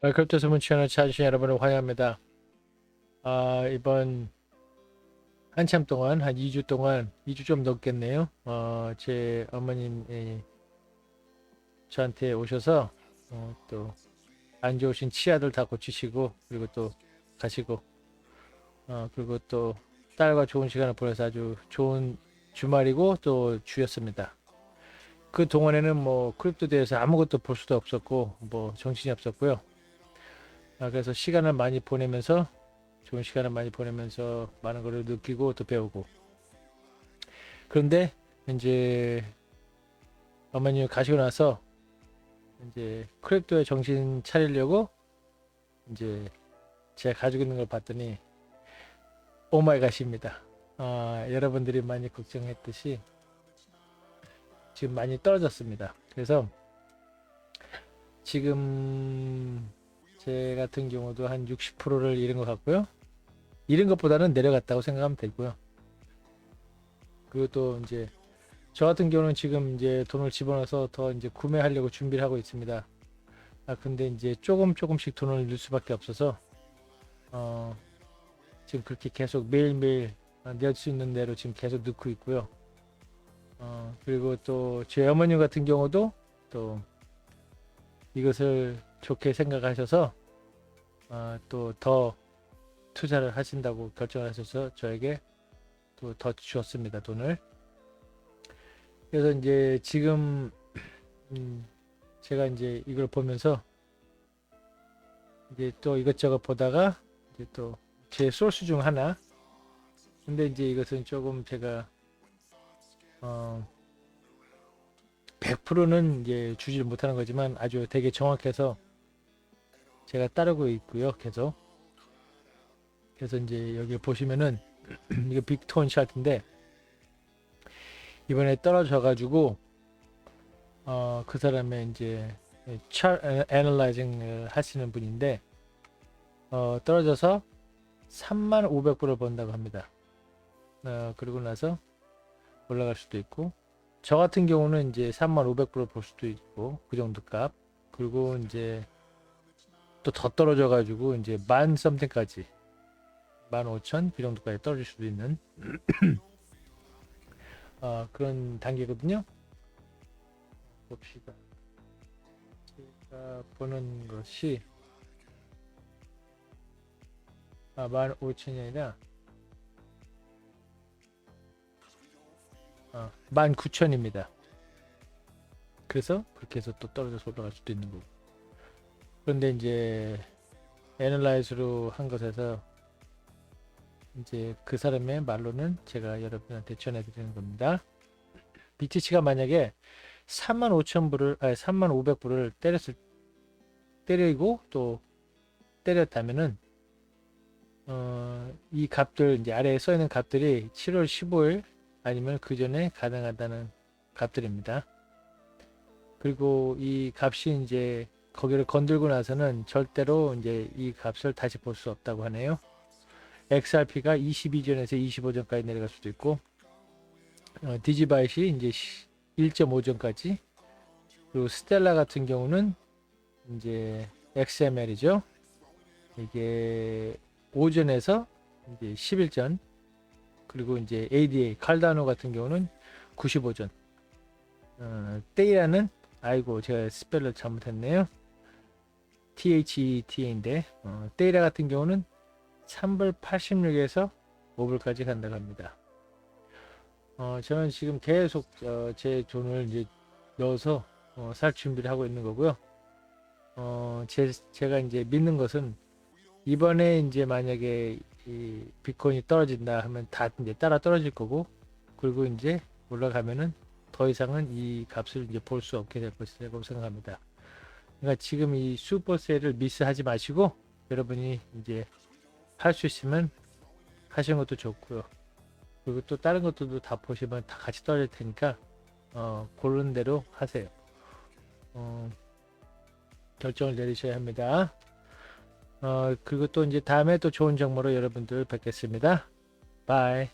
크립토 소문 채널 찾으신 여러분을 환영합니다. 아, 이번 한참 동안 한 2주 동안 2주 좀 넘겠네요. 어, 제 어머님이 저한테 오셔서 어, 또안 좋으신 치아들 다 고치시고 그리고 또 가시고 어, 그리고 또 딸과 좋은 시간을 보내서 아주 좋은 주말이고 또 주였습니다. 그 동안에는 뭐 크립토 대해서 아무것도 볼 수도 없었고 뭐 정신이 없었고요. 아, 그래서 시간을 많이 보내면서 좋은 시간을 많이 보내면서 많은 걸 느끼고 또 배우고 그런데 이제 어머님이 가시고 나서 이제 크립토에 정신 차리려고 이제 제가 가지고 있는 걸 봤더니 오마이갓입니다. 아, 여러분들이 많이 걱정했듯이 지금 많이 떨어졌습니다. 그래서 지금 제 같은 경우도 한 60%를 잃은 것 같고요. 잃은 것보다는 내려갔다고 생각하면 되고요. 그리고 또 이제 저 같은 경우는 지금 이제 돈을 집어넣어서 더 이제 구매하려고 준비를 하고 있습니다. 아 근데 이제 조금 조금씩 돈을 넣을 수밖에 없어서 어 지금 그렇게 계속 매일매일 낼 수 있는 대로 지금 계속 넣고 있고요. 어 그리고 또 제 어머님 같은 경우도 또 이것을 좋게 생각하셔서 어, 또더 투자를 하신다고 결정을 하셔서 저에게 또 더 주었습니다 돈을. 그래서 이제 지금 음, 제가 이제 이걸 보면서 이제 또 이것저것 보다가 이제 또 제 소스 중 하나. 근데 이제 이것은 조금 제가 어 100%는 이제 주지를 못하는 거지만 아주 되게 정확해서 제가 따르고 있고요 계속 그래서 이제 여기 보시면은 이게 빅톤 샷인데 이번에 떨어져 가지고 어 그 사람의 이제 차 애널라이징을 하시는 분인데 어 떨어져서 3만 500불을 번다고 합니다. 어 그리고 나서 올라갈 수도 있고 저 같은 경우는 이제 3만 500불을 볼 수도 있고 그 정도 값 그리고 이제 또 더 떨어져 가지고 이제 만 썸띵까지 만 오천 그 정도까지 떨어질 수도 있는 어, 그런 단계거든요. 봅시다. 제가 보는 것이 아, 만 오천이 아니라 어, 만 구천입니다. 그래서 그렇게 해서 또 떨어져서 올라갈 수도 있는 거고. 그런데 이제 애널라이즈로 한 것에서 이제 그 사람의 말로는 제가 여러분한테 전해드리는 겁니다. BTC가 만약에 3만 5천 불을 아니 3만 500 불을 때렸을 때리고 또 때렸다면은 어, 이 값들 이제 아래에 써 있는 값들이 7월 15일 아니면 그 전에 가능하다는 값들입니다. 그리고 이 값이 이제 거기를 건들고 나서는 절대로 이제 이 값을 다시 볼 수 없다고 하네요. XRP가 22전에서 25전까지 내려갈 수도 있고 어, 디지바이시 이제 1.5전까지 그리고 스텔라 같은 경우는 이제 XML이죠. 이게 5전에서 이제 11전 그리고 이제 ADA 칼다노 같은 경우는 95전 어, 테이라는 아이고 제가 스펠을 잘못했네요. THETA인데 어, 테이라 같은 경우는 3불 86에서 5불까지 간다고 합니다. 어, 저는 지금 계속 어, 제 돈을 이제 넣어서 어, 살 준비를 하고 있는 거고요. 어, 제, 제가 이제 믿는 것은 이번에 이제 만약에 이 비트코인이 떨어진다 하면 다 이제 따라 떨어질 거고 그리고 이제 올라가면은 더 이상은 이 값을 이제 볼 수 없게 될 것이라고 생각합니다. 그러니까 지금 이 슈퍼세를 미스하지 마시고 여러분이 이제 할 수 있으면 하시는 것도 좋고요. 그리고 또 다른 것들도 다 보시면 다 같이 떨어질 테니까 어, 고른 대로 하세요. 어, 결정을 내리셔야 합니다. 어, 그리고 또 이제 다음에 또 좋은 정보로 여러분들 뵙겠습니다. 바이.